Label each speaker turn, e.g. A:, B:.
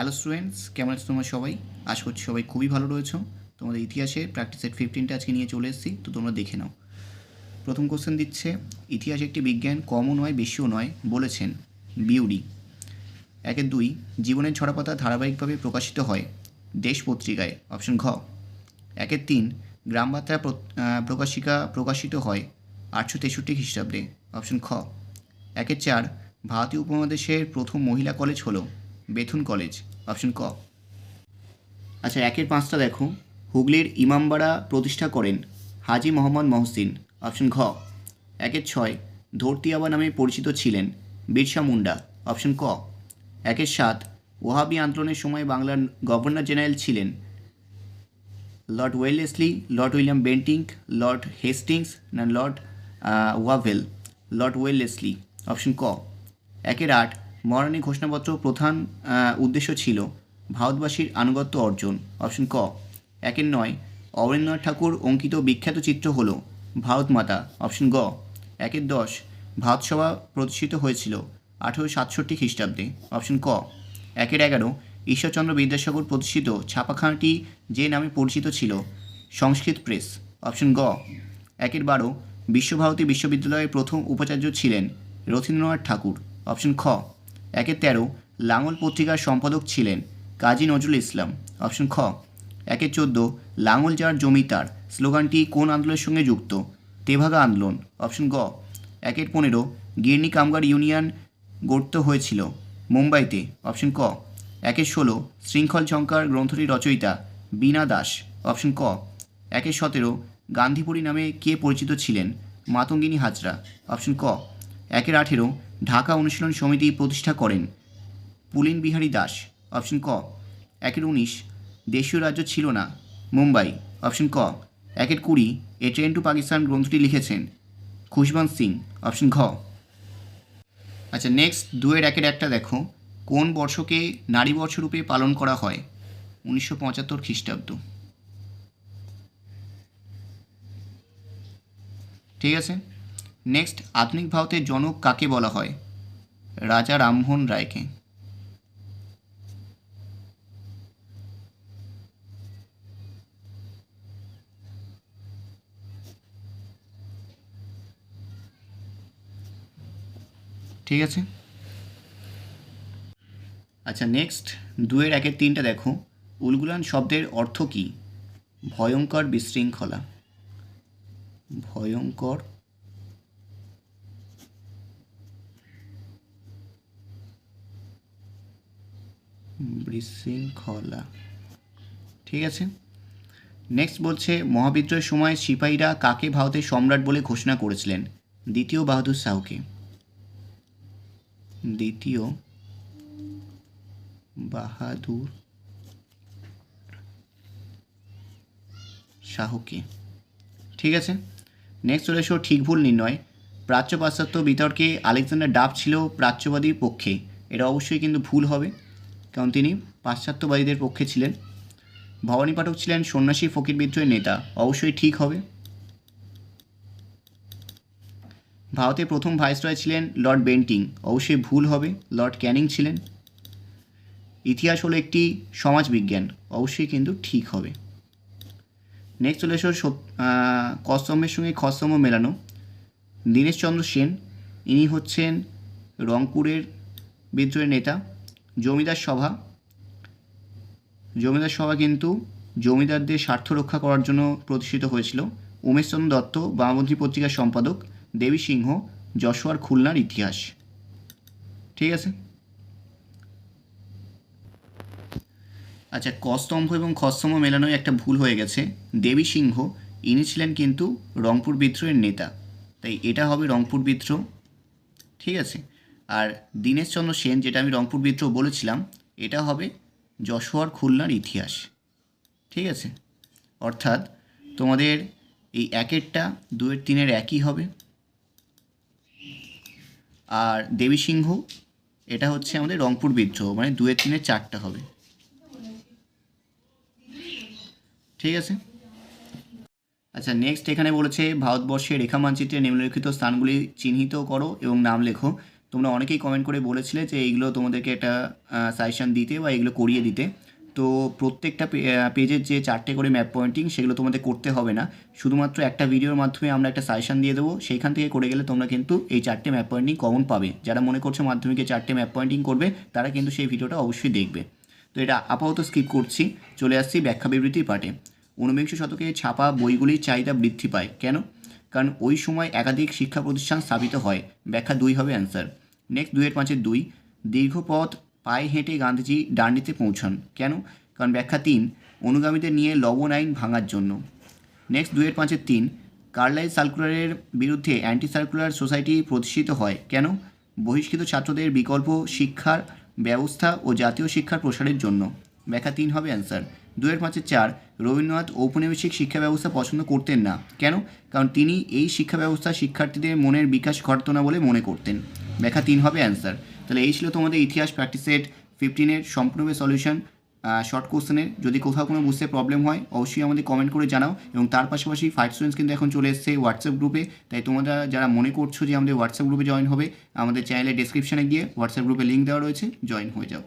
A: Hello students কেমন আছো তোমরা সবাই? আশা করছি সবাই খুবই ভালো রয়েছো। তোমাদের ইতিহাসে প্র্যাকটিস সেট ফিফটিনটা আজকে নিয়ে চলে এসেছি, তো তোমরা দেখে নাও। প্রথম কোশ্চেন দিচ্ছে, ইতিহাস একটি বিজ্ঞান কমও নয়, বেশিও নয়, বলেছেন বিউডি। একের দুই, জীবনের ছড়াপাতা ধারাবাহিকভাবে প্রকাশিত হয় দেশ পত্রিকায় অপশন ঘ। একের তিন, গ্রামবার্তা প্র- প্রকাশিকা প্রকাশিত হয় আটশো তেষট্টি খ্রিস্টাব্দে অপশন খ। একের চার, ভারতীয় উপমহাদেশের প্রথম মহিলা কলেজ হলো বেথুন কলেজ। অপশন ক। আচ্ছা একের পাঁচটা দেখো। হুগলির ইমামবাড়া প্রতিষ্ঠা করেন হাজি মোহাম্মদ মহসিন। অপশন ঘ। একের ছয়, ধরতিয়াবা নামে পরিচিত ছিলেন বিরসা মুন্ডা। অপশন ক। একের সাত ওহাবি আন্দোলনের সময় বাংলার গভর্নর জেনারেল ছিলেন Lord Wellesley, Lord William Bentinck Lord Hastings, না, Lord Wavell, Lord Wellesley. Option ক। একের আট মহারানী ঘোষণাপত্র প্রধান উদ্দেশ্য ছিল ভারতবাসীর আনুগত্য অর্জন। অপশন ক, একের নয় অবনীন্দ্রনাথ ঠাকুর অঙ্কিত বিখ্যাত চিত্র হল ভারত মাতা। অপশন গ, একের দশ ভারতসভা প্রতিষ্ঠিত হয়েছিল আঠেরোশো সাতষট্টি খ্রিস্টাব্দে। অপশন ক, একের এগারো, ঈশ্বরচন্দ্র বিদ্যাসাগর প্রতিষ্ঠিত ছাপাখানাটি যে নামে পরিচিত ছিল, সংস্কৃত প্রেস। অপশন গ, একের বারো, বিশ্বভারতী বিশ্ববিদ্যালয়ের প্রথম উপাচার্য ছিলেন রথীন্দ্রনাথ ঠাকুর। অপশন খ একের তেরো, লাঙল পত্রিকার সম্পাদক ছিলেন কাজী নজরুল ইসলাম। অপশন খ, একে চোদ্দ, লাঙল যার জমি তার। স্লোগানটি কোন আন্দোলনের সঙ্গে যুক্ত? তেভাগা আন্দোলন। অপশন গ, একের পনেরো, গির্নি কামগার ইউনিয়ন গড়তে হয়েছিল মুম্বাইতে। অপশন ক, একের ষোলো, শৃঙ্খল ঝঙ্কার গ্রন্থটির রচয়িতা বীণা দাস। অপশন ক, একের সতেরো, গান্ধীপুরী নামে কে পরিচিত ছিলেন মাতঙ্গিনী হাজরা? অপশন ক, একের আঠেরো ঢাকা অনুশীলন সমিতি প্রতিষ্ঠা করেন। পুলিন বিহারী দাস, অপশন ক। একের উনিশ, দেশীয় রাজ্য ছিল না। মুম্বাই, অপশন ক। একের কুড়ি, এ ট্রেন টু পাকিস্তান গ্রন্থটি লিখেছেন। খুশবন্ত সিং, অপশন ঘ। আচ্ছা নেক্সট দুয়ের একের একটা দেখো। কোন বর্ষকে নারী বর্ষরূপে পালন করা হয়? উনিশশো পঁচাত্তর খ্রিস্টাব্দ। ঠিক আছে? নেক্সট আধুনিক ভারতের জনক কাকে বলা হয়? রাজা রামমোহন রায়কে। ঠিক আছে? আচ্ছা নেক্সট দুয়ের একের তিনটা দেখো। উলগুলান শব্দের অর্থ কী? ভয়ঙ্কর বিশৃঙ্খলা। ভয়ঙ্কর বিশৃঙ্খলা। ঠিক আছে? নেক্সট বলছে, মহাবিদ্রোহের সময় সিপাহীরা কাকে ভারতের সম্রাট বলে ঘোষণা করেছিলেন? দ্বিতীয় বাহাদুর শাহকে। দ্বিতীয় বাহাদুর শাহকে। ঠিক আছে? নেক্সট চলে এসো, ঠিক ভুল নির্ণয়। প্রাচ্য পাশ্চাত্য বিতর্কে আলেকজান্ডার ডাব ছিল প্রাচ্যবাদীর পক্ষে। এটা অবশ্যই কিন্তু ভুল হবে। কারণ তিনি পাশ্চাত্যবাদীদের পক্ষে ছিলেন। ভবানী পাঠক ছিলেন সন্ন্যাসী ফকির বিদ্রোহের নেতা। অবশ্যই ঠিক হবে। ভারতের প্রথম ভাইসরয় ছিলেন লর্ড বেন্টিং। অবশ্যই ভুল হবে। লর্ড ক্যানিং ছিলেন। ইতিহাস হলো একটি সমাজবিজ্ঞান। অবশ্যই কিন্তু ঠিক হবে। নেক্সট চলে এসো সত- কস্তম্ভের সঙ্গে খস্তম্ভ মেলানো। দীনেশচন্দ্র সেন, ইনি হচ্ছেন রংপুরের বিদ্রোহের নেতা। জমিদার সভা। জমিদার সভা কিন্তু জমিদারদের স্বার্থ রক্ষা করার জন্য প্রতিষ্ঠিত হয়েছিল। উমেশচন্দ্র দত্ত, বামপন্থী পত্রিকার সম্পাদক দেবী সিংহ, যশোয়ার খুলনার ইতিহাস। ঠিক আছে? আচ্ছা কস্তম্ভ এবং খস্তম্ভ মেলানোয় একটা ভুল হয়ে গেছে। দেবী সিংহ, ইনি ছিলেন কিন্তু রংপুর বিদ্রোহের নেতা। তাই এটা হবে রংপুর বিদ্রোহ। ঠিক আছে? আর দীনেশচন্দ্র সেন, যেটা আমি রংপুর বিদ্রোহ বলেছিলাম, এটা হবে যশোয়ার খুলনার ইতিহাস। ঠিক আছে? অর্থাৎ তোমাদের এই একেরটা দুয়ের তিনের একই হবে। আর দেবী সিংহ, এটা হচ্ছে আমাদের রংপুর বিদ্রোহ মানে দুয়ের তিনের চারটা হবে। ঠিক আছে? আচ্ছা নেক্সট এখানে বলেছে, ভারতবর্ষের রেখা মানচিত্রে নিম্নলিখিত স্থানগুলি চিহ্নিত করো এবং নাম লেখো। তোমরা অনেকেই কমেন্ট করে বলেছিলে যে এইগুলো তোমাদেরকে একটা সাজেশান দিতে বা এগুলো করিয়ে দিতে। তো প্রত্যেকটা পেজের যে চারটে করে ম্যাপ পয়েন্টিং সেগুলো তোমাদের করতে হবে না। শুধুমাত্র একটা ভিডিওর মাধ্যমে আমরা একটা সাজেশান দিয়ে দেবো, সেইখান থেকে করে গেলে তোমরা কিন্তু এই চারটে ম্যাপ পয়েন্টিং কমন পাবে। যারা মনে করছ মাধ্যমিকে চারটে ম্যাপ পয়েন্টিং করবে, তারা কিন্তু সেই ভিডিওটা অবশ্যই দেখবে। তো এটা আপাতত স্কিপ করছি। চলে আসছি ব্যাখ্যা বিবৃতির পাঠে। ঊনবিংশ শতকে ছাপা বইগুলির চাহিদা বৃদ্ধি পায়। কেন? কারণ ওই সময় একাধিক শিক্ষা প্রতিষ্ঠান স্থাপিত হয়। ব্যাখ্যা দুই হবে অ্যান্সার নেক্সট দুইয়ের পাঁচের দুই। দীর্ঘ পথ পায়ে হেঁটে গান্ধীজি ডান্ডিতে পৌঁছান। কেন? কারণ ব্যাখ্যা তিন, অনুগামীদের নিয়ে লবণ আইন ভাঙার জন্য। নেক্সট দুইয়ের পাঁচের তিন, কার্লাইল সার্কুলারের বিরুদ্ধে অ্যান্টি সার্কুলার সোসাইটি প্রতিষ্ঠিত হয়। কেন? বহিষ্কৃত ছাত্রদের বিকল্প শিক্ষার ব্যবস্থা ও জাতীয় শিক্ষার প্রসারের জন্য। ব্যাখ্যা তিন হবে অ্যান্সার। দুয়ের পাঁচের চার, রবীন্দ্রনাথ ঔপনিবেশিক শিক্ষা ব্যবস্থা পছন্দ করতেন না। কেন? কারণ তিনি এই শিক্ষা ব্যবস্থা শিক্ষার্থীদের মনের বিকাশ ঘটাতো না বলে মনে করতেন। ব্যাখ্যা তিন হবে অ্যান্সার তাহলে এই ছিল তোমাদের ইতিহাস প্র্যাকটিস সেট ফিফটিনের সম্পূর্ণভাবে সলিউশন শর্ট কোশ্চেনের যদি কোথাও কোনো বুঝতে প্রবলেম হয়, অবশ্যই আমাদের কমেন্ট করে জানাও এবং তার পাশাপাশি ফাইভ স্টুডেন্টস কিন্তু এখন চলে এসেছে হোয়াটসঅ্যাপ গ্রুপে তাই তোমরা যারা মনে করছ যে আমাদের হোয়াটসঅ্যাপ গ্রুপে জয়েন হবে, আমাদের চ্যানেলের ডিসক্রিপশানে গিয়ে হোয়াটসঅ্যাপ গ্রুপে লিঙ্ক দেওয়া রয়েছে জয়েন হয়ে যাও।